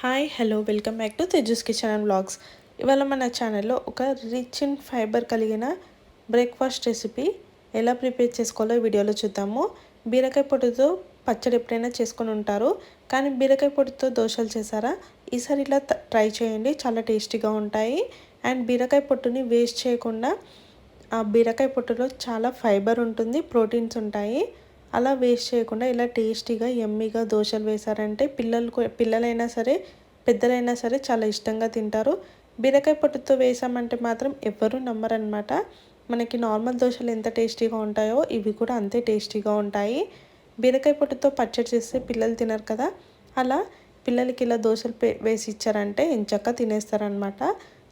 Hi hello welcome back to Tejas kitchen and blogs. ఇవాళ మన ఛానల్లో ఒక రిచ్ ఇన్ ఫైబర్ కలిగిన బ్రేక్ఫాస్ట్ రెసిపీ ఎలా ప్రిపేర్ చేసుకోవాలో వీడియోలో చూద్దాము. బీరకాయ పొట్టుతో పచ్చడి ఎప్పుడైనా చేసుకొని ఉంటారు కానీ బీరకాయ పొట్టుతో దోశలు చేశారా? ఈసారి ఇలా ట్రై చేయండి చాలా టేస్టీగా ఉంటాయి. అండ్ బీరకాయ పొట్టుని వేస్ట్ చేయకుండా ఆ బీరకాయ పొట్టులో చాలా ఫైబర్ ఉంటుంది ప్రోటీన్స్ ఉంటాయి. అలా వేస్ట్ చేయకుండా ఇలా టేస్టీగా ఎమ్మీగా దోశలు వేశారంటే పిల్లలు పిల్లలైనా సరే పెద్దలైనా సరే చాలా ఇష్టంగా తింటారు. బీరకాయ పొట్టుతో వేసామంటే మాత్రం ఎవ్వరూ నమ్మరనమాట మనకి నార్మల్ దోశలు ఎంత టేస్టీగా ఉంటాయో ఇవి కూడా అంతే టేస్టీగా ఉంటాయి. బీరకాయ పొట్టుతో పచ్చడి చేస్తే పిల్లలు తినరు కదా. అలా పిల్లలకి ఇలా దోశలు వేసి ఇచ్చారంటే ఎంచక్క తినేస్తారనమాట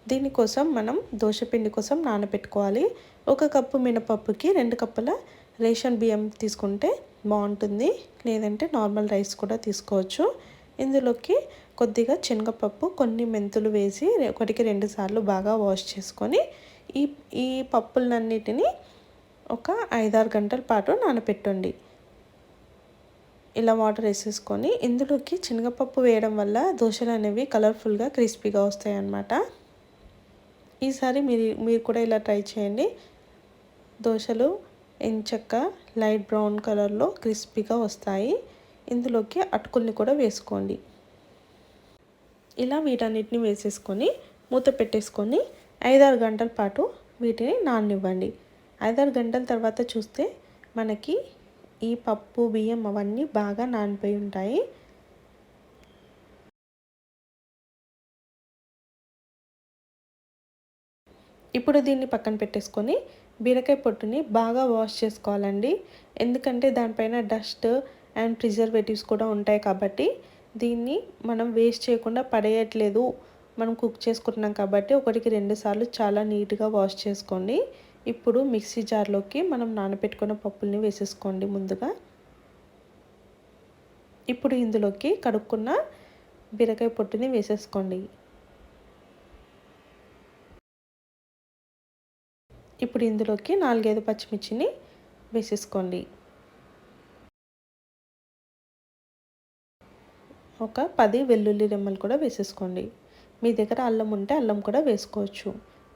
దీనికోసం మనం దోశ పిండి కోసం నానబెట్టుకోవాలి. ఒక కప్పు మినపప్పుకి రెండు కప్పుల రేషన్ బియ్యం తీసుకుంటే బాగుంటుంది. లేదంటే నార్మల్ రైస్ కూడా తీసుకోవచ్చు. ఇందులోకి కొద్దిగా శనగపప్పు కొన్ని మెంతులు వేసి ఒకటికి రెండు సార్లు బాగా వాష్ చేసుకొని ఈ ఈ పప్పులన్నిటిని ఒక ఐదారు గంటల పాటు నానపెట్టండి. ఇలా వాటర్ వేసేసుకొని ఇందులోకి శనగపప్పు వేయడం వల్ల దోశలు అనేవి కలర్ఫుల్గా క్రిస్పీగా వస్తాయి అన్నమాట ఈసారి మీరు మీరు కూడా ఇలా ట్రై చేయండి. దోశలు ఎంచక్క లైట్ బ్రౌన్ కలర్లో క్రిస్పీగా వస్తాయి. ఇందులోకి అటుకుల్ని కూడా వేసుకోండి. ఇలా వీటన్నిటిని వేసేసుకొని మూత పెట్టేసుకొని ఐదారు గంటల పాటు వీటిని నాననివ్వండి. ఐదారు గంటల తర్వాత చూస్తే మనకి ఈ పప్పు బియ్యం అవన్నీ బాగా నానిపోయి ఉంటాయి. ఇప్పుడు దీన్ని పక్కన పెట్టేసుకొని బీరకాయ పొట్టుని బాగా వాష్ చేసుకోవాలండి. ఎందుకంటే దానిపైన డస్ట్ అండ్ ప్రిజర్వేటివ్స్ కూడా ఉంటాయి కాబట్టి దీన్ని మనం వేస్ట్ చేయకుండా పడేయట్లేదు. మనం కుక్ చేసుకుంటున్నాం కాబట్టి ఒకటికి రెండు సార్లు చాలా నీట్గా వాష్ చేసుకోండి. ఇప్పుడు మిక్సీ జార్లోకి మనం నానబెట్టుకున్న పప్పుల్ని వేసేసుకోండి ముందుగా. ఇప్పుడు ఇందులోకి కడుక్కున్న బీరకాయ పొట్టుని వేసేసుకోండి. ఇప్పుడు ఇందులోకి నాలుగైదు పచ్చిమిర్చిని వేసేసుకోండి. ఒక పది వెల్లుల్లి రెమ్మలు కూడా వేసేసుకోండి. మీ దగ్గర అల్లం ఉంటే అల్లం కూడా వేసుకోవచ్చు.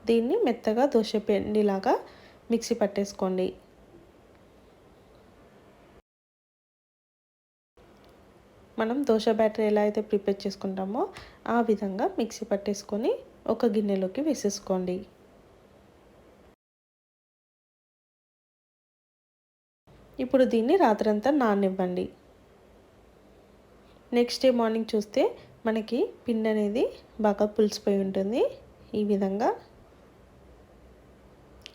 దీన్ని మెత్తగా దోశ పిండిలాగా మిక్సీ పట్టేసుకోండి. మనం దోశ బ్యాటర్ ఎలా అయితే ప్రిపేర్ చేసుకుంటామో ఆ విధంగా మిక్సీ పట్టేసుకొని ఒక గిన్నెలోకి వేసేసుకోండి. ఇప్పుడు దీన్ని రాత్రంతా నాననివ్వండి నెక్స్ట్ డే మార్నింగ్ చూస్తే మనకి పిండి అనేది బాగా పులిసిపోయి ఉంటుంది. ఈ విధంగా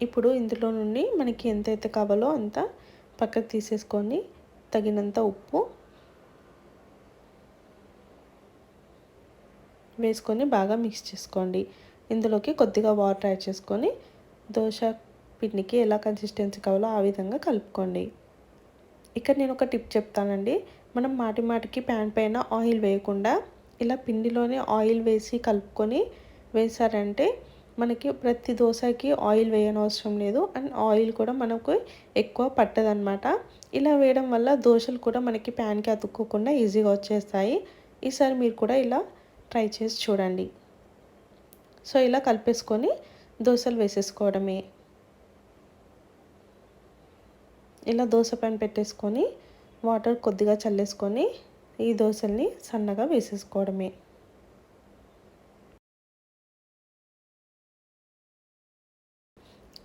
ఇప్పుడు ఇందులో నుండి మనకి ఎంతైతే కావాలో అంత పక్కకు తీసేసుకొని తగినంత ఉప్పు వేసుకొని బాగా మిక్స్ చేసుకోండి. ఇందులోకి కొద్దిగా వాటర్ యాడ్ చేసుకొని దోశ పిండికి ఎలా కన్సిస్టెన్సీ కావాలో ఆ విధంగా కలుపుకోండి. ఇక్కడ నేను ఒక టిప్ చెప్తానండి. మనం మాటి మాటికి ప్యాన్ పైన ఆయిల్ వేయకుండా ఇలా పిండిలోనే ఆయిల్ వేసి కలుపుకొని వేసారంటే మనకి ప్రతి దోశకి ఆయిల్ వేయనవసరం లేదు. అండ్ ఆయిల్ కూడా మనకు ఎక్కువ పట్టదనమాట ఇలా వేయడం వల్ల దోశలు కూడా మనకి ప్యాన్కి అతుక్కోకుండా ఈజీగా వచ్చేస్తాయి. ఈసారి మీరు కూడా ఇలా ట్రై చేసి చూడండి. సో ఇలా కలిపేసుకొని దోశలు వేసేసుకోవడమే. ఇలా దోశ పైన పెట్టేసుకొని వాటర్ కొద్దిగా చల్లేసుకొని ఈ దోశల్ని సన్నగా వేసేసుకోవడమే.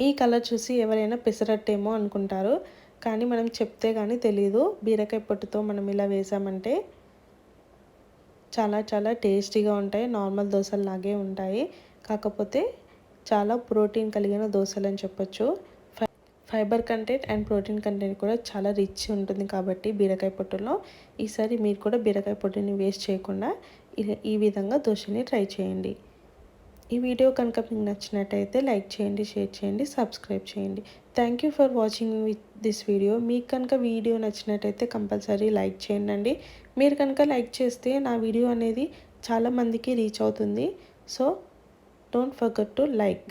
ఈ కలర్ చూసి ఎవరైనా పెసరట్టేమో అనుకుంటారు కానీ మనం చెప్తే కానీ తెలియదు బీరకాయ పొట్టుతో మనం ఇలా వేసామంటే చాలా చాలా టేస్టీగా ఉంటాయి నార్మల్ దోశల్లాగే ఉంటాయి. కాకపోతే చాలా ప్రోటీన్ కలిగిన దోశలు అని చెప్పొచ్చు. Fibre content and protein content కూడా చాలా రిచ్ ఉంటుంది కాబట్టి బీరకాయ పొట్టులో ఈసారి మీరు కూడా బీరకాయ పొట్టుని వేస్ట్ చేయకుండా ఈ విధంగా దోశని ట్రై చేయండి. ఈ వీడియో కనుక మీకు నచ్చినట్టయితే లైక్ చేయండి షేర్ చేయండి సబ్స్క్రైబ్ చేయండి. Thank you for watching with this video మీకు కనుక వీడియో నచ్చినట్టయితే కంపల్సరీ లైక్ చేయండి మీరు కనుక లైక్ చేస్తే నా వీడియో అనేది చాలామందికి రీచ్ అవుతుంది. So don't forget to like